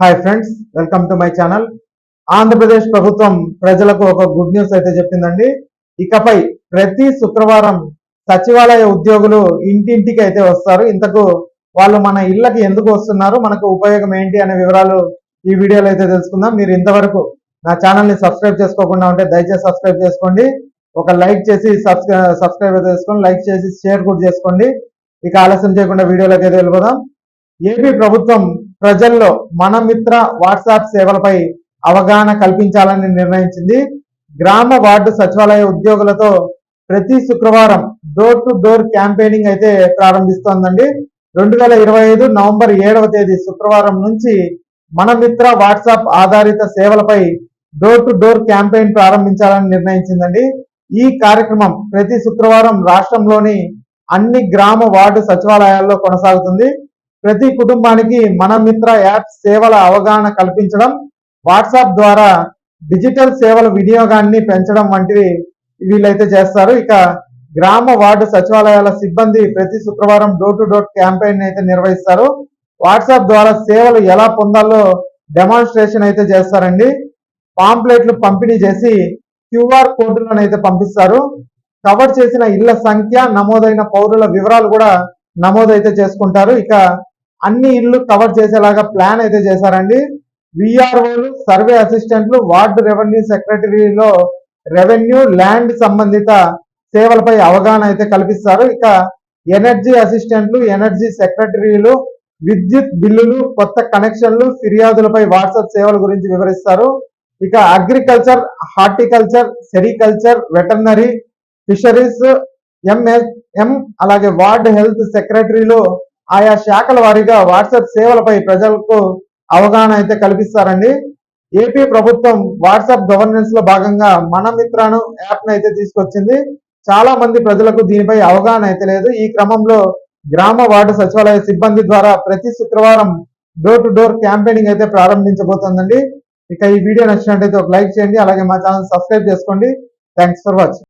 Hi friends welcome to my channel Andhra Pradesh ప్రభుత్వం ప్రజలకు ఒక గుడ్ న్యూస్ అయితే చెప్పిందండి. ఇకపై ప్రతి శుక్రవారం సచివాలయ ఉద్యోగులు ఇంటింటికి అయితే వస్తారు. ఇంతకు వాళ్ళు మన ఇళ్ళకి ఎందుకు వస్తున్నారు? మనకు ఉపయోగం ఏంటి అనే వివరాలు ఈ వీడియోలో అయితే తెలుసుకుందాం. మీరు ఇంతవరకు నా ఛానల్ని సబ్స్క్రైబ్ చేసుకోకుండా ఉంటే దయచేసి సబ్స్క్రైబ్ చేసుకోండి. ఒక లైక్ చేసి సబ్స్క్రైబ్ అయితే చేసుకోండి. లైక్ చేసి షేర్ కూడా చేసుకోండి. ఇక ఆలస్యం చేయకుండా వీడియోలోకి అయితే వెళ్ళిపోదాం. ఏపీ ప్రభుత్వం ప్రజల్లో మన మిత్ర వాట్సాప్ సేవలపై అవగాహన కల్పించాలని నిర్ణయించింది. గ్రామ వార్డు సచివాలయ ఉద్యోగులతో ప్రతి శుక్రవారం డోర్ టు డోర్ క్యాంపెయినింగ్ అయితే ప్రారంభిస్తోందండి. రెండు వేల ఇరవై ఐదు నవంబర్ ఏడవ తేదీ శుక్రవారం నుంచి మన మిత్ర వాట్సాప్ ఆధారిత సేవలపై డోర్ టు డోర్ క్యాంపెయిన్ ప్రారంభించాలని నిర్ణయించిందండి. ఈ కార్యక్రమం ప్రతి శుక్రవారం రాష్ట్రంలోని అన్ని గ్రామ వార్డు సచివాలయాల్లో కొనసాగుతుంది. ప్రతి కుటుంబానికి మన మిత్ర యాప్ సేవల అవగాహన కల్పించడం వాట్సాప్ ద్వారా డిజిటల్ సేవల వినియోగాన్ని పెంచడం వంటివి వీళ్ళైతే చేస్తారు. ఇక గ్రామ వార్డు సచివాలయాల సిబ్బంది ప్రతి శుక్రవారం డోర్ టు డోర్ క్యాంపెయిన్ అయితే నిర్వహిస్తారు. వాట్సాప్ ద్వారా సేవలు ఎలా పొందాలో డెమాన్స్ట్రేషన్ అయితే చేస్తారండి. పాంప్లెట్లు పంపిణీ చేసి క్యూఆర్ కోడ్లను అయితే పంపిస్తారు. కవర్ చేసిన ఇళ్ళ సంఖ్య నమోదైన పౌరుల వివరాలు కూడా నమోదైతే చేసుకుంటారు. ఇక అన్ని ఇళ్ళు కవర్ చేసేలాగా ప్లాన్ అయితే చేశారండి. విఆర్ఓలు సర్వే అసిస్టెంట్లు వార్డు రెవెన్యూ సెక్రటరీలో రెవెన్యూ ల్యాండ్ సంబంధిత సేవలపై అవగాహన అయితే కల్పిస్తారు. ఇక ఎనర్జీ అసిస్టెంట్లు ఎనర్జీ సెక్రటరీలు విద్యుత్ బిల్లులు కొత్త కనెక్షన్లు ఫిర్యాదులపై వాట్సాప్ సేవల గురించి వివరిస్తారు. ఇక agriculture horticulture sericulture veterinary fisheries MS M అలాగే వార్డ్ హెల్త్ సెక్రటరీలు ఆయా శాఖల వారీగా వాట్సాప్ సేవలపై ప్రజలకు అవగాహన అయితే కల్పిస్తారండి. ఏపీ ప్రభుత్వం వాట్సాప్ గవర్నెన్స్లో భాగంగా మన మిత్రను యాప్ అయితే తీసుకొచ్చింది. చాలా మంది ప్రజలకు దీనిపై అవగాహన అయితే లేదు. ఈ క్రమంలో గ్రామ వార్డు సచివాలయ సిబ్బంది ద్వారా ప్రతి శుక్రవారం డోర్ టు డోర్ క్యాంపెయినింగ్ అయితే ప్రారంభించబోతోందండి. ఇక ఈ వీడియో నచ్చినట్టయితే ఒక లైక్ చేయండి. అలాగే మా ఛానల్ సబ్స్క్రైబ్ చేసుకోండి. Thanks for watching